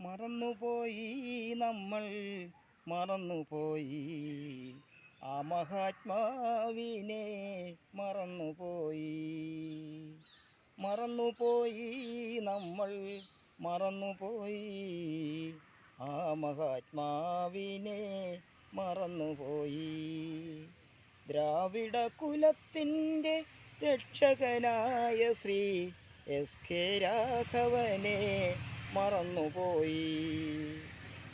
മറന്നുപോയി നമ്മൾ മറന്നുപോയി. ആ മഹാത്മാവിനെ മറന്നുപോയി. മറന്നുപോയി നമ്മൾ മറന്നുപോയി. ആ മഹാത്മാവിനെ മറന്നുപോയി. ദ്രാവിഡ കുലത്തിന്റെ രക്ഷകനായ ശ്രീ എസ് കെ രാഘവനെ മറന്നുപോയി.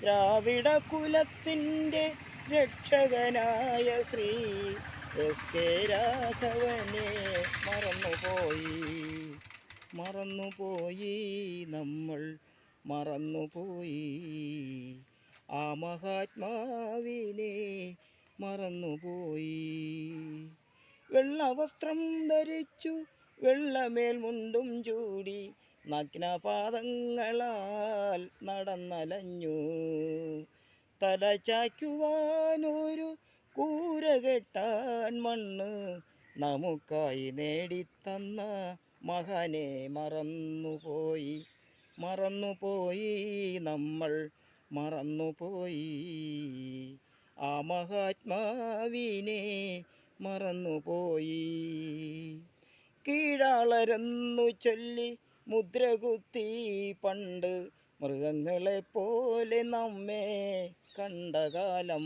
ദ്രാവിഡ കുലത്തിന്റെ രക്ഷകനായ ശ്രീ എസ് കെ രാഘവനെ മറന്നുപോയി. മറന്നുപോയി നമ്മൾ മറന്നുപോയി. ആ മഹാത്മാവിനെ മറന്നുപോയി. വെള്ളവസ്ത്രം ധരിച്ചു വെള്ളമേൽ മുണ്ടും ചൂടി നഗ്നപാദങ്ങളാൽ നടന്നലഞ്ഞു. തല ചായ്ക്കുവാനൊരു കൂര കെട്ടാൻ മണ്ണ് നമുക്കായി നേടിത്തന്ന മഹാനെ മറന്നുപോയി. മറന്നുപോയി നമ്മൾ മറന്നുപോയി. ആ മഹാത്മാവിനെ മറന്നുപോയി. കീഴാളരെന്നു ചൊല്ലി മുദ്രകുത്തി പണ്ട് മൃഗങ്ങളെ പോലെ നമ്മെ കണ്ട കാലം.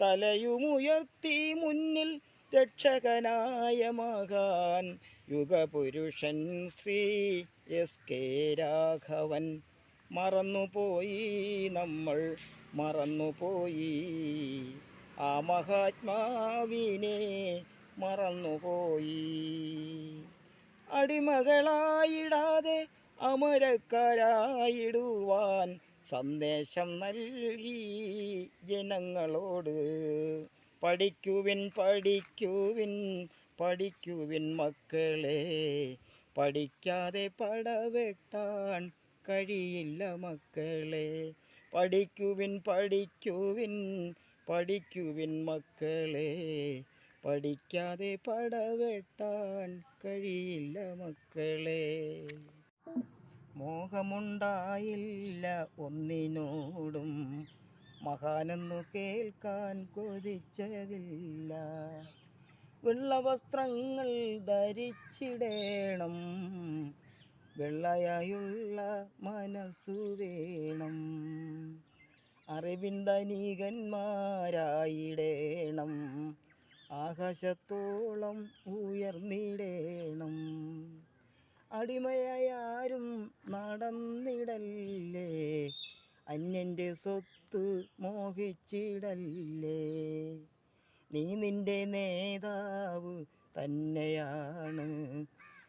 തലയുമുയർത്തി മുന്നിൽ രക്ഷകനായ മകാൻ യുഗപുരുഷൻ ശ്രീ എസ് കെ രാഘവൻ. മറന്നുപോയി നമ്മൾ മറന്നുപോയി. ആ മഹാത്മാവിനെ മറന്നുപോയി. അടിമകളായിടാതെ അമരക്കാരായിടുവാൻ സന്ദേശം നൽകി ജനങ്ങളോട്. പഠിക്കുവിൻ പഠിക്കുവിൻ പഠിക്കുവിൻ മക്കളെ. പഠിക്കാതെ പടവെട്ടാൻ കഴിയില്ല മക്കളെ. പഠിക്കുവിൻ പഠിക്കുവിൻ പഠിക്കുവിൻ മക്കളെ. പഠിക്കാതെ പടവെട്ടാൻ കഴിയില്ല മക്കളെ. മോഹമുണ്ടായില്ല ഒന്നിനോടും. മഹാനെന്നു കേൾക്കാൻ കൊതിച്ചതില്ല. വെള്ളവസ്ത്രങ്ങൾ ധരിച്ചിടേണം. വെള്ളയായുള്ള മനസ്സു വേണം. അറിവിൻ ധനികന്മാരായിടേണം. ആകാശത്തോളം ഉയർന്നിടേണം. അടിമയായി ആരും നടന്നിടല്ലേ? അന്യന്റെ സ്വത്ത് മോഹിച്ചിടല്ലേ? നീ നിന്റെ നേതാവ് തന്നെയാണ്.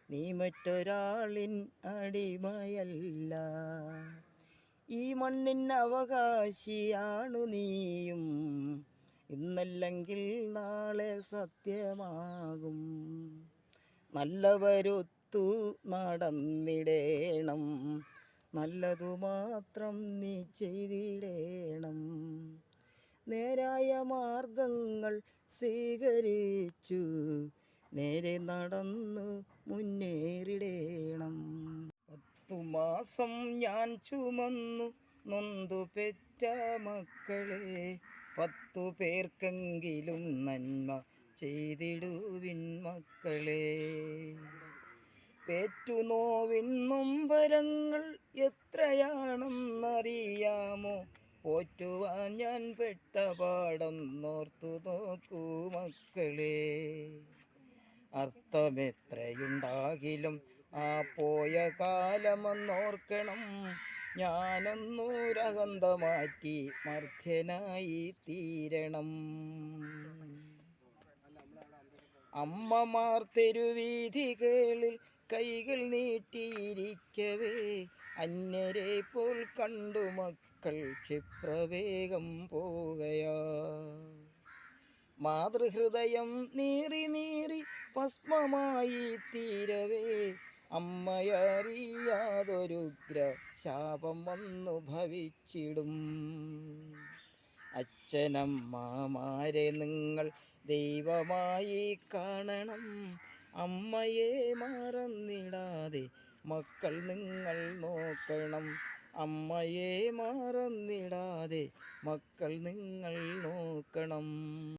നീ മറ്റൊരാളിൻ അടിമയല്ല. ഈ മണ്ണിൻ അവകാശിയാണു നീയും. ഇന്നല്ലെങ്കിൽ നാളെ സത്യമാകും. നല്ലവരൊത്തു നടന്നിടേണം. നല്ലതു മാത്രം നീ ചെയ്തിടേണം. നേരായ മാർഗങ്ങൾ സ്വീകരിച്ചു. നേരെ നടന്നു മുന്നേറിടേണം. പത്തു മാസം ഞാൻ ചുമന്നു. നൊന്തു പെറ്റ മക്കളെ. പത്തു പേർക്കെങ്കിലും നന്മ ചെയ്തിടുവിൻ മക്കളെ. പേറ്റുനോവിൻ നൊമ്പരങ്ങൾ എത്രയാണെന്നറിയാമോ? പോറ്റുവാൻ ഞാൻ പെട്ട പാടൊന്നോർത്തു നോക്കൂ മക്കളെ. അർത്ഥമെത്രയുണ്ടാകിലും ആ പോയ കാലമെന്നോർക്കണം. ഞാനൊന്നൂരകന്ത മർഖനായി തീരണം. അമ്മമാർ തെരുവീഥികളിൽ കൈകൾ നീട്ടിയിരിക്കവേ അന്യരെ പോൽ കണ്ടു മക്കൾ ക്ഷിപ്രവേഗം പോകയാ. മാതൃഹൃദയം നീറി നീറി ഭസ്മമായി തീരവേ അമ്മയറിയാതൊരുഗ്ര ശാപം വന്നു ഭവിച്ചിടും. അച്ഛനമ്മമാരെ നിങ്ങൾ ദൈവമായി കാണണം. അമ്മയെ മറന്നിടാതെ മക്കൾ നിങ്ങൾ നോക്കണം. അമ്മയെ മറന്നിടാതെ മക്കൾ നിങ്ങൾ നോക്കണം.